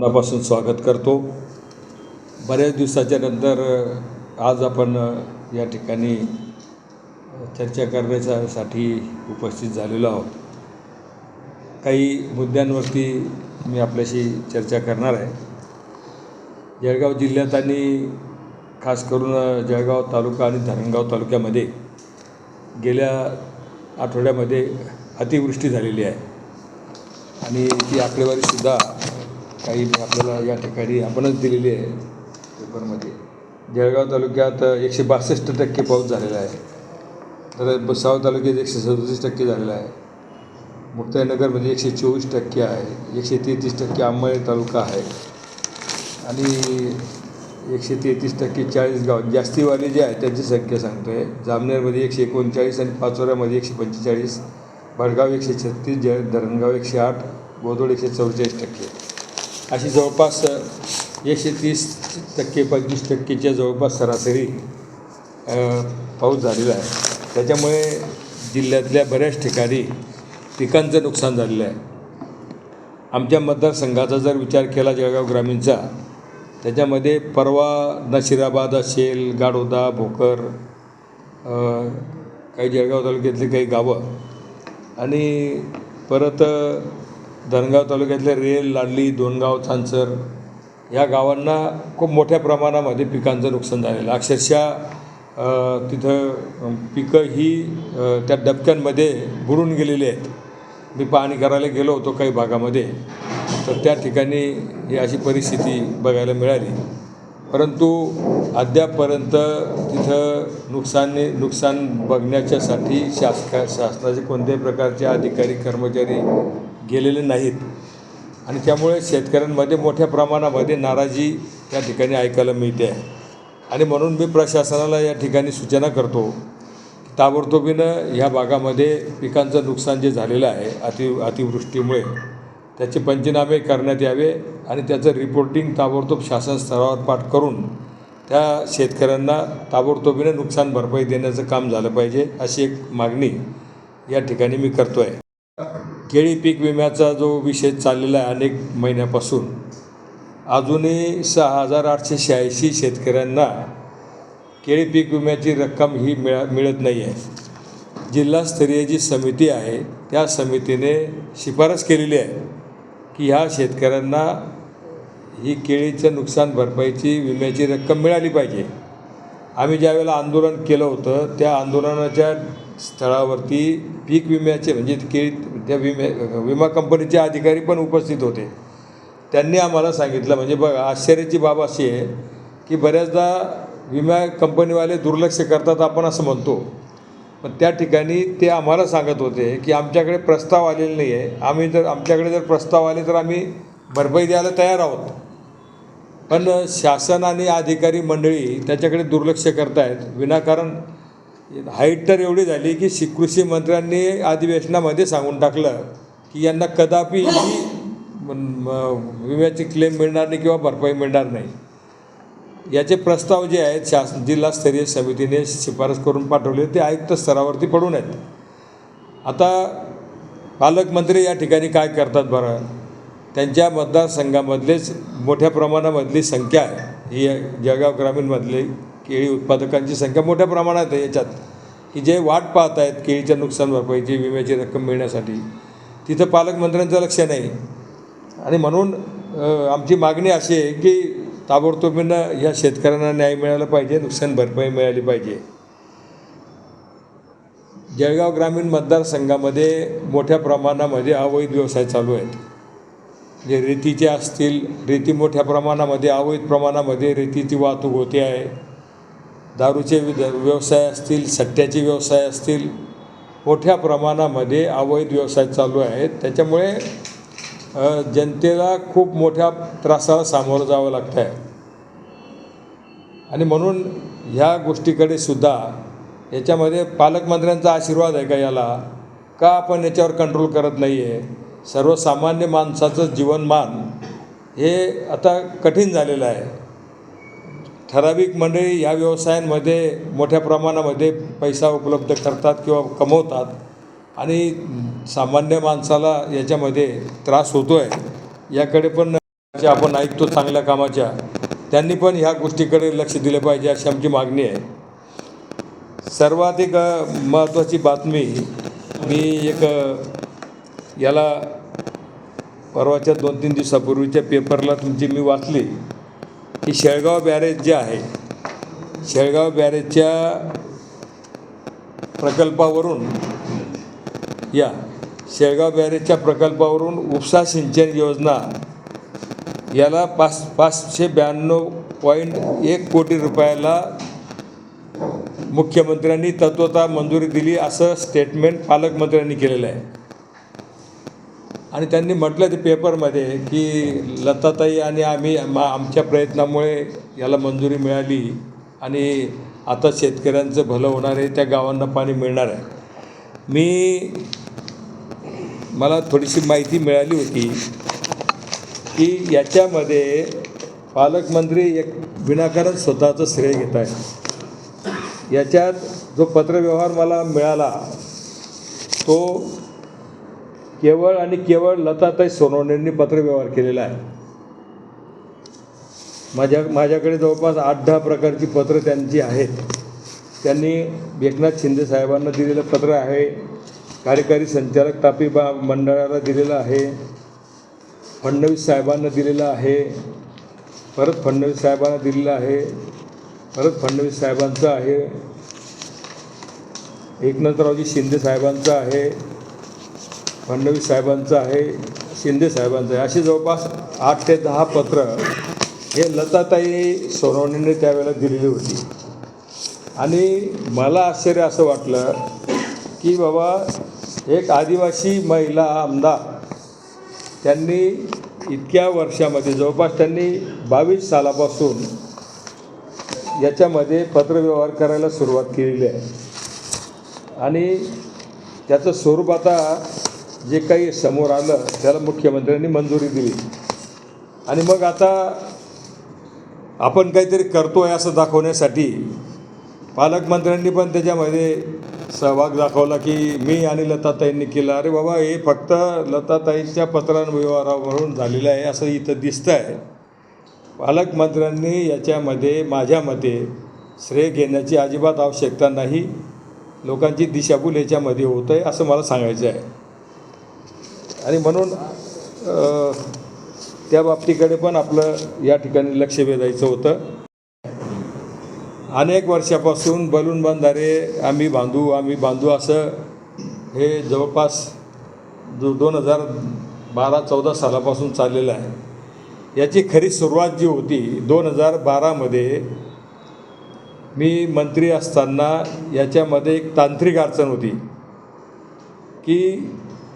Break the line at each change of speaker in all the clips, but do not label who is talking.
मनापासून स्वागत करतो. बऱ्याच दिवसाच्या नंतर आज आपण या ठिकाणी चर्चा करण्यासाठी उपस्थित झालेलो आहोत. काही मुद्द्यांवरती मी आपल्याशी चर्चा करणार आहे. जळगाव जिल्ह्यात आणि खास करून जळगाव तालुका आणि धरणगाव तालुक्यामध्ये गेल्या आठवड्यामध्ये अतिवृष्टी झालेली आहे. आणि ती आकडेवारीसुद्धा काही मी आपल्याला या ठिकाणी आपणच दिलेली आहे पेपरमध्ये. जळगाव तालुक्यात एकशे बासष्ट टक्के पाऊस झालेला आहे. तर भुसावळ तालुक्यात एकशे सदतीस टक्के झालेला आहे. मुक्ताईनगरमध्ये एकशे चोवीस टक्के आहे. एकशे तेहतीस टक्के आंबळे तालुका आहे. आणि एकशे तेहतीस टक्के चाळीसगाव जास्तीवाले जे आहेत त्यांची संख्या सांगतो आहे जामनेरमध्ये एकशे एकोणचाळीस आणि पाचोऱ्यामध्ये एकशे पंचेचाळीस. भडगाव एकशे छत्तीस जळ धरणगाव एकशे आठ गोदोड एकशे चौवेचाळीस टक्के. अशी जवळपास एकशे तीस टक्के पंचवीस टक्केच्या जवळपास सरासरी पाऊस झालेला आहे. त्याच्यामुळे जिल्ह्यातल्या बऱ्याच ठिकाणी पिकांचं नुकसान झालेलं आहे. आमच्या मतदारसंघाचा जर विचार केला जळगाव ग्रामीणचा त्याच्यामध्ये परवा नशिराबाद असेल गाडोदा भोकर काही जळगाव तालुक्यातली काही गावं आणि परत धनगाव तालुक्यातले रेल लाडली दोनगाव चांचर या गावांना खूप मोठ्या प्रमाणामध्ये पिकांचं नुकसान झालेलं आहे. अक्षरशः तिथं पिकं ही त्या डबक्यांमध्ये बुडून गेलेली आहेत. मी पाहणी करायला गेलो होतो काही भागामध्ये. तर त्या ठिकाणी ही अशी परिस्थिती बघायला मिळाली. परंतु अद्यापपर्यंत तिथं नुकसानी नुकसान बघण्याच्यासाठी शासका शासनाचे कोणत्याही प्रकारचे अधिकारी कर्मचारी गेलेले नाहीत. आणि त्यामुळे शेतकऱ्यांमध्ये मोठ्या प्रमाणामध्ये नाराजी या ठिकाणी ऐकायला मिळते. आहे आणि म्हणून मी प्रशासनाला या ठिकाणी सूचना करतो की ताबडतोबीनं ह्या भागामध्ये पिकांचं नुकसान जे झालेलं आहे अति अतिवृष्टीमुळे त्याचे पंचनामे करण्यात यावे आणि त्याचं रिपोर्टिंग ताबडतोब शासन स्तरावर पाठ करून त्या शेतकऱ्यांना ताबडतोबीनं नुकसान भरपाई देण्याचं काम झालं पाहिजे अशी एक मागणी या ठिकाणी मी करतो आहे केळी पीक विम्याचा जो विषय चाललेला आहे अनेक महिन्यापासून अजूनही सहा हजार आठशे शहाऐंशी शेतकऱ्यांना केळी पीक विम्याची रक्कम ही मिळा मिळत नाही आहे. जिल्हास्तरीय जी समिती आहे त्या समितीने शिफारस केलेली आहे की ह्या शेतकऱ्यांना ही केळीचं नुकसान भरपाईची विम्याची रक्कम मिळाली पाहिजे. आम्ही ज्यावेळेला आंदोलन केलं होतं त्या आंदोलनाच्या स्थळावरती पीक विम्याचे म्हणजे केळी त्या विमे विमा कंपनीचे अधिकारी पण उपस्थित होते. त्यांनी आम्हाला सांगितलं म्हणजे बघा आश्चर्याची बाब अशी आहे की बऱ्याचदा विमा कंपनीवाले दुर्लक्ष करतात आपण असं म्हणतो. पण त्या ठिकाणी ते आम्हाला सांगत होते की आमच्याकडे प्रस्ताव आलेले नाही आहे आम्ही जर आमच्याकडे जर प्रस्ताव आले तर आम्ही भरपाई द्यायला तयार आहोत. पण शासन आणि अधिकारी मंडळी त्याच्याकडे दुर्लक्ष करतायत विनाकारण हाईट तर एवढी झाली की शि कृषी मंत्र्यांनी अधिवेशनामध्ये सांगून टाकलं की यांना कदापि ही म- विम्याची क्लेम मिळणार नाही किंवा भरपाई मिळणार नाही. याचे प्रस्ताव जे आहेत शास जिल्हास्तरीय समितीने शिफारस करून पाठवले. ते आयुक्त स्तरावरती पडून आहेत. आता पालकमंत्री या ठिकाणी काय करतात बरं? त्यांच्या मतदारसंघामधलेच मोठ्या प्रमाणामधली संख्या आहे. ही जळगाव ग्रामीणमधली केळी उत्पादकांची संख्या मोठ्या प्रमाणात आहे याच्यात. की जे वाट पाहत आहेत केळीच्या नुकसान भरपाईची विम्याची रक्कम मिळण्यासाठी तिथं पालकमंत्र्यांचं लक्ष नाही. आणि म्हणून आमची मागणी अशी आहे की ताबडतोबीनं ह्या शेतकऱ्यांना न्याय मिळाला पाहिजे नुकसान भरपाई मिळाली पाहिजे. जळगाव ग्रामीण मतदारसंघामध्ये मोठ्या प्रमाणामध्ये अवैध व्यवसाय चालू आहेत. जे रेतीचे असतील रेती मोठ्या प्रमाणामध्ये अवैध प्रमाणामध्ये रेतीची वाहतूक होते आहे. दारूचे विद व्यवसाय असतील सट्ट्याचे व्यवसाय असतील मोठ्या प्रमाणामध्ये अवैध व्यवसाय चालू आहेत. त्याच्यामुळे जनतेला खूप मोठ्या त्रासाला सामोरं जावं लागतं आहे आणि म्हणून ह्या गोष्टीकडे सुद्धा याच्यामध्ये पालकमंत्र्यांचा आशीर्वाद आहे का याला? का आपण याच्यावर कंट्रोल करत नाही आहे सर्वसामान्य माणसाचं जीवनमान हे आता कठीण झालेलं आहे. ठराविक मंडळी या व्यवसायांमध्ये मोठ्या प्रमाणामध्ये पैसा उपलब्ध करतात किंवा कमवतात आणि सामान्य माणसाला याच्यामध्ये त्रास होतो आहे याकडे पण जे आपण ऐकतो चांगल्या कामाच्या त्यांनी पण ह्या गोष्टीकडे लक्ष दिलं पाहिजे अशी आमची मागणी आहे. सर्वाधिक महत्त्वाची बातमी मी एक याला परवाच्या दोन तीन दिवसापूर्वीच्या पेपरला तुमची मी वाचली. की शेळगाव बॅरेज जे आहे शेळगाव बॅरेजच्या प्रकल्पावरून या शेळगाव बॅरेजच्या प्रकल्पावरून उपसा सिंचन योजना याला पाच पाचशे ब्याण्णव पॉईंट एक कोटी रुपयाला मुख्यमंत्र्यांनी तत्वता मंजुरी दिली असं स्टेटमेंट पालकमंत्र्यांनी केलेलं आहे. आणि त्यांनी म्हटलं ते पेपरमध्ये की लताताई आणि आम्ही मा आमच्या प्रयत्नामुळे याला मंजुरी मिळाली आणि आता शेतकऱ्यांचं भलं होणार आहे त्या गावांना पाणी मिळणार आहे. मी मला थोडीशी माहिती मिळाली होती की याच्यामध्ये पालकमंत्री एक विनाकारण स्वतःचं श्रेय घेत आहे याच्यात जो पत्रव्यवहार मला मिळाला तो केवळ आणि केवळ लताताई सोनवणेंनी पत्रव्यवहार केलेला आहे. माझ्या माझ्याकडे जवळपास आठ दहा प्रकारची पत्रं त्यांची आहेत. त्यांनी एकनाथ शिंदे साहेबांना दिलेलं पत्र आहे. कार्यकारी संचालक तापी बा मंडळाला दिलेलं आहे. फडणवीस साहेबांना दिलेलं आहे. परत फडणवीस साहेबांना दिलेलं आहे. परत फडणवीस साहेबांचं आहे. एकनाथरावजी शिंदे साहेबांचं आहे. फडणवीस साहेबांचं आहे शिंदे साहेबांचं आहे. अशी जवळपास आठ ते दहा पत्र हे लताताई सोनवणेने त्यावेळेला दिलेली होती. आणि मला आश्चर्य असं वाटलं की बाबा एक आदिवासी महिला आमदार त्यांनी इतक्या वर्षामध्ये जवळपास त्यांनी बावीस सालापासून याच्यामध्ये पत्रव्यवहार करायला सुरुवात केलेली आहे. आणि त्याचं स्वरूप आता जे काही समोर आलं त्याला मुख्यमंत्र्यांनी मंजुरी दिली. आणि मग आता आपण काहीतरी करतो आहे असं दाखवण्यासाठी पालकमंत्र्यांनी पण त्याच्यामध्ये सहभाग दाखवला की मी आणि लताताईंनी केला. अरे बाबा हे फक्त लताताईंच्या पत्रांव्यवहारावरून झालेलं आहे असं इथं दिसतं आहे पालकमंत्र्यांनी याच्यामध्ये माझ्या मते श्रेय घेण्याची अजिबात आवश्यकता नाही. लोकांची दिशाभूल याच्यामध्ये होत आहे असं मला सांगायचं आहे. आणि म्हणून त्या बाबतीकडे पण आपलं या ठिकाणी लक्ष वेधायचं होतं. अनेक वर्षापासून बलून बंधारे आम्ही बांधू आम्ही बांधू असं हे जवळपास दो दोन हजार बारा चौदा सालापासून चाललेलं आहे. याची खरी सुरुवात जी होती दोन हजार बारामध्ये मी मंत्री असताना याच्यामध्ये एक तांत्रिक अडचण होती की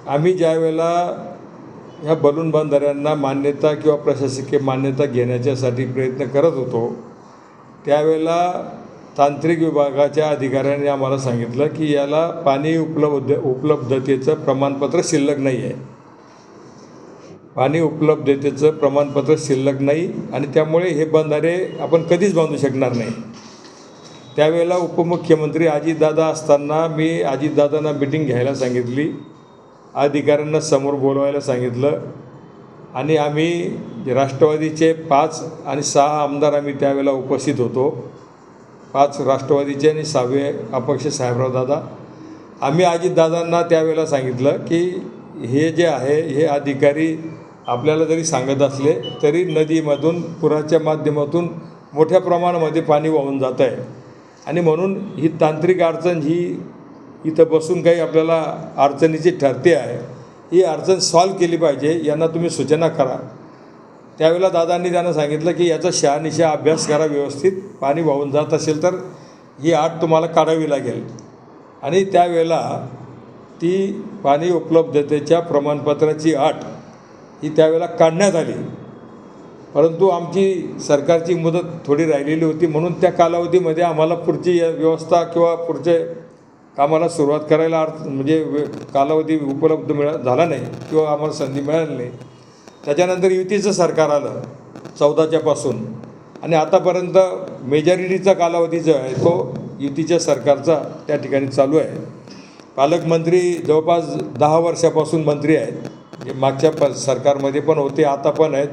आम्ही ज्या वेळेला ह्या बलून बंधाऱ्यांना मान्यता किंवा प्रशासकीय मान्यता घेण्याच्यासाठी प्रयत्न करत होतो त्यावेळेला तांत्रिक विभागाच्या अधिकाऱ्यांनी आम्हाला सांगितलं की याला पाणी उपलब्ध उपलब्धतेचं प्रमाणपत्र शिल्लक नाही आहे. पाणी उपलब्धतेचं प्रमाणपत्र शिल्लक नाही आणि त्यामुळे हे बंधारे आपण कधीच बांधू शकणार नाही. त्यावेळेला उपमुख्यमंत्री अजितदादा असताना मी अजितदादांना मिटिंग घ्यायला सांगितली. अधिकाऱ्यांना समोर बोलवायला सांगितलं. आणि आम्ही राष्ट्रवादीचे पाच आणि सहा आमदार आम्ही त्यावेळेला उपस्थित होतो. पाच राष्ट्रवादीचे आणि सहावे अपक्ष साहेबराव दादा. आम्ही अजितदादांना त्यावेळेला सांगितलं की हे जे आहे हे अधिकारी आपल्याला जरी सांगत असले तरी नदीमधून पुराच्या माध्यमातून मोठ्या प्रमाणामध्ये पाणी वाहून जात आहे आणि म्हणून ही तांत्रिक अडचण ही इथं बसून काही आपल्याला अडचणीची ठरते आहे ही अडचण सॉल्व केली पाहिजे यांना तुम्ही सूचना करा. त्यावेळेला दादांनी त्यांना सांगितलं की याचा शहानिशा अभ्यास करा व्यवस्थित पाणी वाहून जात असेल तर ही आट तुम्हाला काढावी लागेल. आणि त्यावेळेला ती पाणी उपलब्धतेच्या प्रमाणपत्राची आट ही त्यावेळेला काढण्यात आली. परंतु आमची सरकारची मुदत थोडी राहिलेली होती म्हणून त्या कालावधीमध्ये आम्हाला पुढची व्यवस्था किंवा पुढचे कामाला सुरुवात करायला अर्थ म्हणजे वे कालावधी उपलब्ध मिळा झाला नाही किंवा आम्हाला संधी मिळाली नाही. त्याच्यानंतर युतीचं सरकार आलं चौदाच्यापासून आणि आतापर्यंत मेजॉरिटीचा कालावधी जो आहे तो युतीच्या सरकारचा त्या ठिकाणी चालू आहे. पालकमंत्री जवळपास दहा वर्षापासून मंत्री आहेत. जे मागच्या प सरकारमध्ये पण होते आता पण आहेत.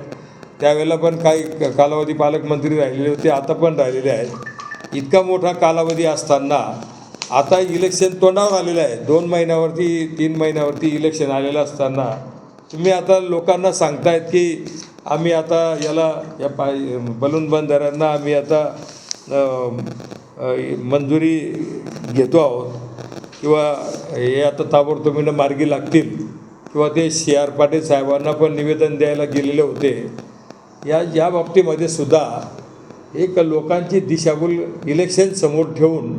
त्यावेळेला पण काही क- कालावधी पालकमंत्री राहिलेले होते आता पण राहिलेले आहेत. इतका मोठा कालावधी असताना आता इलेक्शन तोंडावर आलेलं आहे. दोन महिन्यावरती तीन महिन्यावरती इलेक्शन आलेलं असताना तुम्ही आता लोकांना सांगतायत की आम्ही आता याला या पाय बलून बंदरांना आम्ही आता मंजुरी घेतो आहोत. किंवा हे आता ताबडतोबीनं मार्गी लागतील. किंवा ते सी आर पाटील साहेबांना पण निवेदन द्यायला गेलेले होते. या या बाबतीमध्ये सुद्धा एक लोकांची दिशाभूल इलेक्शन समोर ठेवून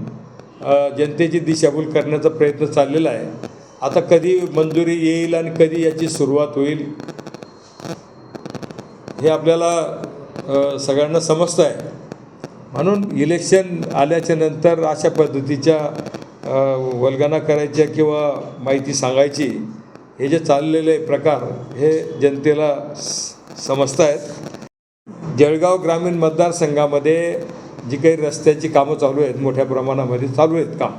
जनतेची दिशाभूल करण्याचा प्रयत्न चाललेला आहे. आता कधी मंजुरी येईल आणि कधी याची सुरुवात होईल हे आपल्याला सगळ्यांना समजतं आहे. म्हणून इलेक्शन आल्याच्यानंतर अशा पद्धतीच्या वल्गना करायच्या किंवा माहिती सांगायची हे जे चाललेले प्रकार हे जनतेला समजत आहेत. जळगाव ग्रामीण मतदारसंघामध्ये जी काही रस्त्याची कामं चालू आहेत मोठ्या प्रमाणामध्ये चालू आहेत काम.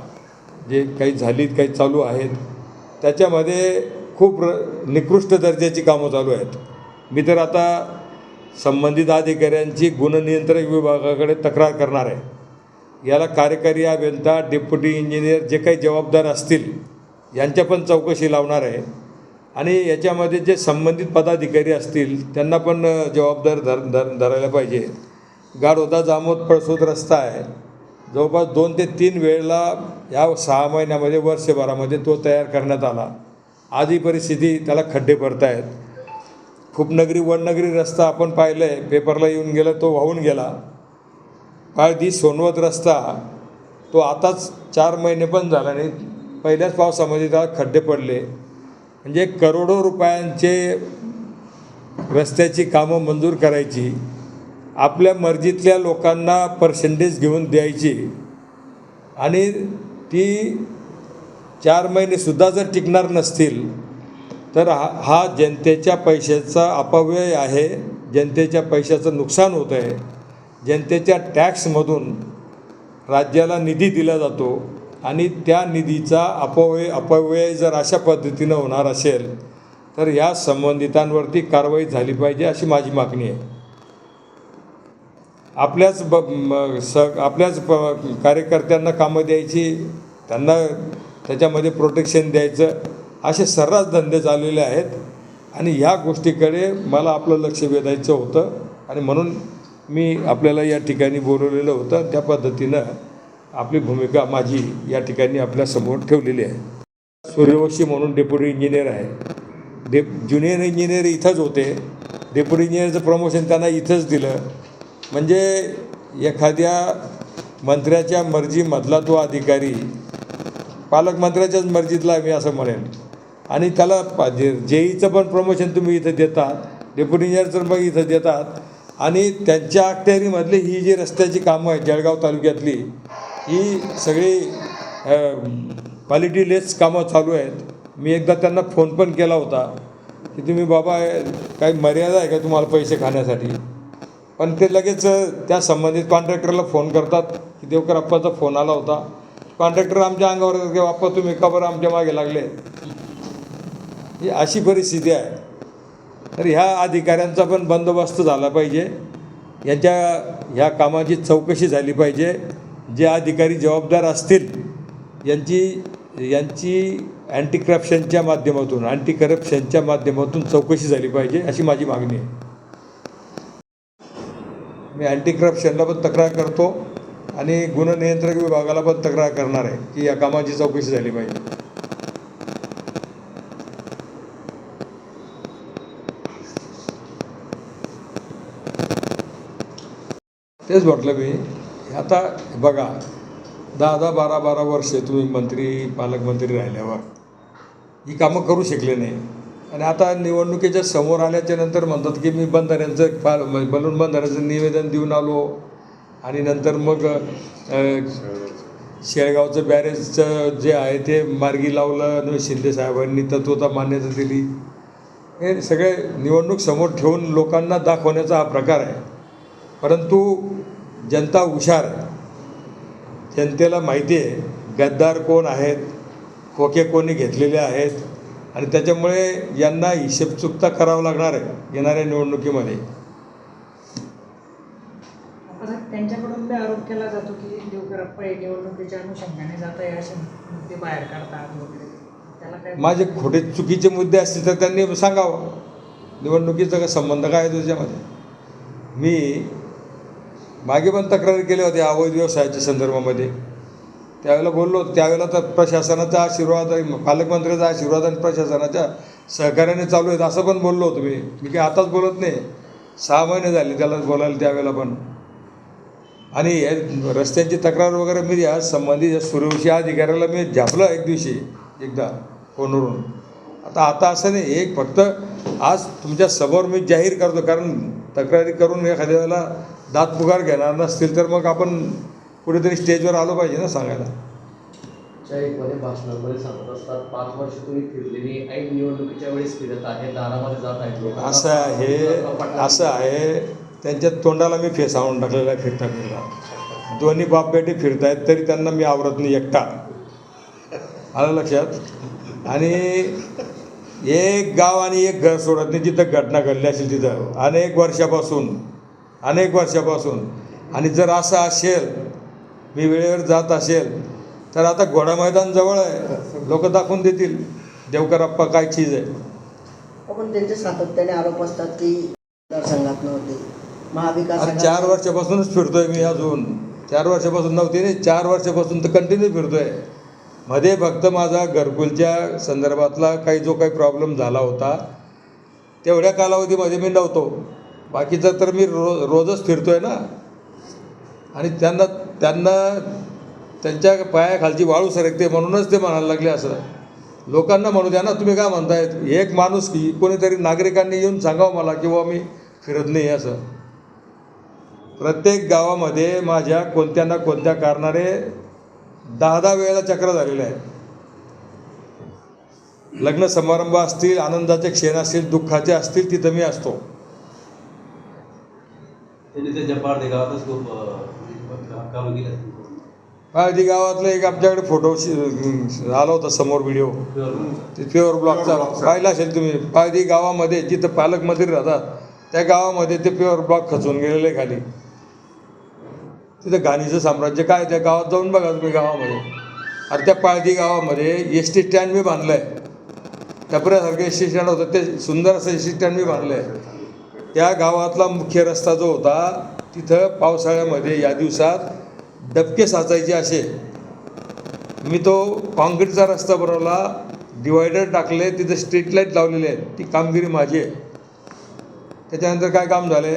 जे काही झालीत काही चालू आहेत. त्याच्यामध्ये खूप र निकृष्ट दर्जाची कामं चालू आहेत. मी तर आता संबंधित अधिकाऱ्यांची गुणनियंत्रण विभागाकडे तक्रार करणार आहे. याला कार्यकारी अभियंता डेप्युटी इंजिनियर जे काही जबाबदार असतील यांच्या पण चौकशी लावणार आहे. आणि याच्यामध्ये जे संबंधित पदाधिकारी असतील त्यांना पण जबाबदार धर धर धरायला पाहिजे. गाडोदा जामोद पळसोद रस्ता आहे. जवळपास दोन ते तीन वेळेला या सहा महिन्यामध्ये वर्षभरामध्ये तो तयार करण्यात आला. आज ही परिस्थिती त्याला खड्डे पडत आहेत खूपनगरी वननगरी रस्ता आपण पाहिलं आहे पेपरला येऊन गेला तो वाहून गेला. पाळदी सोनवत रस्ता तो आताच चार महिने पण झाला नाही पहिल्याच पावसामध्ये त्याला खड्डे पडले. म्हणजे करोडो रुपयांचे रस्त्याची कामं मंजूर करायची. आपल्या मर्जीतल्या लोकांना पर्सेंटेज घेऊन द्यायची. आणि ती चार महिनेसुद्धा जर टिकणार नसतील तर हा हा जनतेच्या पैशाचा अपव्यय आहे. जनतेच्या पैशाचं नुकसान होत आहे. जनतेच्या टॅक्समधून राज्याला निधी दिला जातो आणि त्या निधीचा अपव्यय अपव्यय जर अशा पद्धतीनं होणार असेल तर या संबंधितांवरती कारवाई झाली पाहिजे अशी माझी मागणी आहे. आपल्याच ब स आपल्याच प कार्यकर्त्यांना कामं द्यायची त्यांना त्याच्यामध्ये प्रोटेक्शन द्यायचं असे सर्रास धंदे चाललेले आहेत. आणि ह्या गोष्टीकडे मला आपलं लक्ष वेधायचं होतं. आणि म्हणून मी आपल्याला या ठिकाणी बोलवलेलं होतं. त्या पद्धतीनं आपली भूमिका माझी या ठिकाणी आपल्यासमोर ठेवलेली आहे. सूर्यवंशी म्हणून डेप्युटी इंजिनियर आहे. डे ज्युनियर इंजिनियर इथंच होते. डेप्युटी इंजिनियरचं प्रमोशन त्यांना इथंच दिलं. म्हणजे एखाद्या मंत्र्याच्या मर्जीमधला तो अधिकारी पालकमंत्र्याच्याच मर्जीतला मी असं म्हणेन आणि त्याला पा जे जेईचं पण प्रमोशन तुम्ही इथं देतात डेप्युटी इंजिनियरचं पण इथं देतात. आणि त्यांच्या अखत्यारीमधली ही जी रस्त्याची कामं आहेत जळगाव तालुक्यातली ही सगळी क्वालिटी लेस कामं चालू आहेत. मी एकदा त्यांना फोन पण केला होता की तुम्ही बाबा काही मर्यादा आहे का तुम्हाला पैसे खाण्यासाठी? पण ते लगेच त्या संबंधित कॉन्ट्रॅक्टरला फोन करतात की देवकर अप्पाचा फोन आला होता. कॉन्ट्रॅक्टर आमच्या अंगावर येतात की बाप्पा तुम्ही का बरं आमच्या मागे लागले? ही अशी परिस्थिती आहे. तर ह्या अधिकाऱ्यांचा पण बंदोबस्त झाला पाहिजे. यांच्या ह्या कामाची चौकशी झाली पाहिजे. जे अधिकारी जबाबदार असतील यांची यांची अँटी करप्शनच्या माध्यमातून अँटी करप्शनच्या माध्यमातून चौकशी झाली पाहिजे अशी माझी मागणी आहे. मी अँटी करप्शनला पण तक्रार करतो आणि गुणनियंत्रक विभागाला पण तक्रार करणार आहे की या कामाची चौकशी झाली पाहिजे. तेच म्हटलं मी आता बघा दहा दहा बारा बारा वर्षे तुम्ही मंत्री पालकमंत्री राहिल्यावर ही कामं करू शकले नाही. आणि आता निवडणुकीच्या समोर आल्याच्यानंतर म्हणतात की मी बंधाऱ्यांचं फार म्हणजे बलून बंधाऱ्याचं निवेदन देऊन आलो. आणि नंतर मग शेळगावचं बॅरेजचं जे आहे ते मार्गी लावलं शिंदे साहेबांनी तत्वता मान्यता दिली. हे सगळे निवडणूक समोर ठेवून लोकांना दाखवण्याचा हा प्रकार आहे. परंतु जनता हुशार आहे. जनतेला माहिती आहे गद्दार कोण आहेत खोके कोणी घेतलेले आहेत आणि त्याच्यामुळे यांना हिशेब चुकता करावा लागणार आहे येणाऱ्या निवडणुकीमध्ये.
त्यांच्याकडून आरोप केला जातो की देवकरप्पा निवडणुकीच्या अनुषंगाने असे मुद्दे बाहेर काढतात वगैरे.
माझे खोटे चुकीचे मुद्दे असतील तर त्यांनी सांगावं. निवडणुकीचा का संबंध काय आहे मी मागे पण तक्रारी केल्या होत्या अवैध व्यवसायाच्या संदर्भामध्ये. त्यावेळेला बोललो त्यावेळेला तर प्रशासनाचा आशीर्वाद पालकमंत्र्याचा आशीर्वाद आणि प्रशासनाच्या सहकार्याने चालू आहेत असं पण बोललो होतो मी. मी काही आताच बोलत नाही. सहा महिने झाले त्याला बोलायला त्यावेळेला पण. आणि रस्त्यांची तक्रार वगैरे मी या संबंधित सूर्यवंशी अधिकाऱ्याला मी झापलं एक दिवशी एकदा फोनवरून. आता आता असं नाही एक फक्त आज तुमच्यासमोर मी जाहीर करतो कारण तक्रारी करून एखाद्या वेळेला दात पुकार घेणार नसतील तर मग आपण कुठेतरी स्टेजवर आलो पाहिजे ना सांगायला.
मध्ये भाषणांमध्ये सांगत असतात पाच वर्ष तुम्ही फिरलेली ऐन निवडणुकीच्या वेळेस फिरत आहे दारामध्ये जात आहेत लोकांना
असं आहे असं आहे त्यांच्या तोंडाला मी फेस आणून टाकलेला आहे फिरता फिरता. दोन्ही बाप बेटे फिरतायत तरी त्यांना मी आवरत नाही एकटा. आलं लक्षात? आणि एक गाव आणि एक घर सोडत नाही जिथं घटना घडली असेल तिथं. अनेक वर्षापासून अनेक वर्षापासून. आणि जर असं असेल मी वेळेवर जात असेल तर आता घोडा मैदान जवळ आहे. लोक दाखवून देतील देवकरप्पा काय चीज आहे.
पण त्यांचे सातत्याने आरोप असतात की मतदारसंघात नव्हते. महाविकास
चार वर्षापासूनच फिरतोय मी अजून. चार वर्षापासून नव्हती नाही चार वर्षापासून तर कंटिन्यू फिरतोय. मध्ये फक्त माझा घरकुलच्या संदर्भातला काही जो काही प्रॉब्लेम झाला होता तेवढ्या कालावधीमध्ये मी नव्हतो. बाकीचं तर मी रो रोजच फिरतोय ना. आणि त्यांना त्यांना त्यांच्या पायाखालची वाळू सरकते म्हणूनच ते म्हणायला लागले असं. लोकांना म्हणू द्या ना तुम्ही काय म्हणतायत? एक माणूस की कोणीतरी नागरिकांनी येऊन सांगावं मला की बाबा मी फिरत नाही असं. प्रत्येक गावामध्ये माझ्या कोणत्या ना कोणत्या कारणाने दहा दहा वेळेला चक्र झालेलं आहे लग्न समारंभ असतील आनंदाचे क्षण असतील दुःखाचे असतील तिथं मी असतो.
हा ती
पाळदी गावातलं एक आमच्याकडे फोटो शि- आला होता समोर व्हिडिओ ते प्युअर ब्लॉकचा पाहिला असेल तुम्ही. पाळदी गावामध्ये जिथं पालकमंत्री राहतात त्या गावामध्ये ते प्युअर ब्लॉक खचून गेलेले आहे खाली. तिथं घाणीचं साम्राज्य काय त्या गावात जाऊन बघा तुम्ही गावामध्ये. अरे त्या पाळदी गावामध्ये एस टी स्टँड मी बांधलं आहे टपऱ्यासारखं एस टी स्टँड होतं. ते सुंदर असं एस टी स्टँड मी बांधलं आहे त्या गावातला मुख्य रस्ता जो होता तिथं पावसाळ्यामध्ये या दिवसात डबके साचायचे असे. मी तो कॉन्क्रीटचा रस्ता बनवला डिवायडर टाकले तिथं स्ट्रीट लाइट लावलेले आहेत. ती कामगिरी माझी आहे. त्याच्यानंतर काय काम झाले?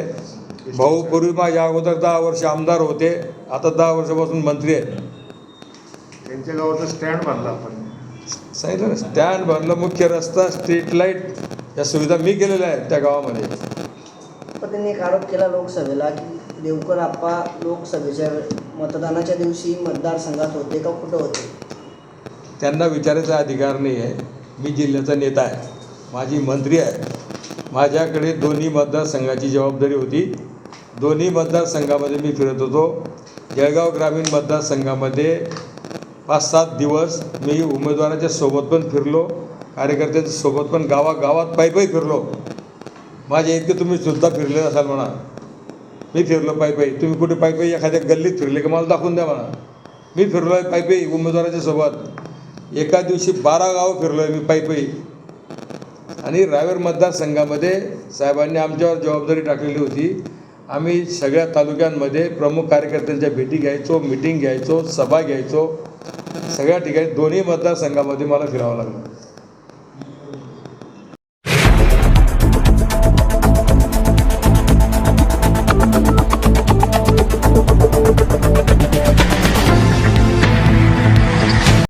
भाऊ पूर्वी माझ्या अगोदर दहा वर्ष आमदार होते. आता दहा वर्षापासून मंत्री आहेत
त्यांच्या गावाचा स्टँड बांधला आपण.
सांगितलं ना स्टँड बांधलं मुख्य रस्ता स्ट्रीट लाइट या सुविधा मी केलेल्या आहेत त्या गावामध्ये.
पण त्यांनी एक आरोप केला लोकसभेला की देवकर आप्पा लोकसभेच्या मतदानाच्या दिवशी मतदारसंघात होते का कुठं होते?
त्यांना विचारायचा अधिकार नाही आहे मी जिल्ह्याचा नेता आहे. माझी मंत्री आहे. माझ्याकडे दोन्ही मतदारसंघाची जबाबदारी होती. दोन्ही मतदारसंघामध्ये मी फिरत होतो. जळगाव ग्रामीण मतदारसंघामध्ये पाच सात दिवस मी उमेदवाराच्या सोबत पण फिरलो. कार्यकर्त्यांच्या सोबत पण गावागावात पायी पायी फिरलो. माझ्या इतके तुम्ही सुद्धा फिरले असाल म्हणा. मी फिरलो पायी पायी. तुम्ही कुठे पायी पायी एखाद्या गल्लीत फिरले का? मला दाखवून द्या म्हणा मी फिरलो आहे पायी पायी उमेदवाराच्या सोबत. एका दिवशी बारा गावं फिरलो आहे मी पायी पायी. आणि रावेर मतदारसंघामध्ये साहेबांनी आमच्यावर जबाबदारी टाकलेली होती. आम्ही सगळ्या तालुक्यांमध्ये प्रमुख कार्यकर्त्यांच्या भेटी घ्यायचो मिटिंग घ्यायचो सभा घ्यायचो. सगळ्या ठिकाणी दोन्ही मतदारसंघामध्ये मला फिरावं लागलं.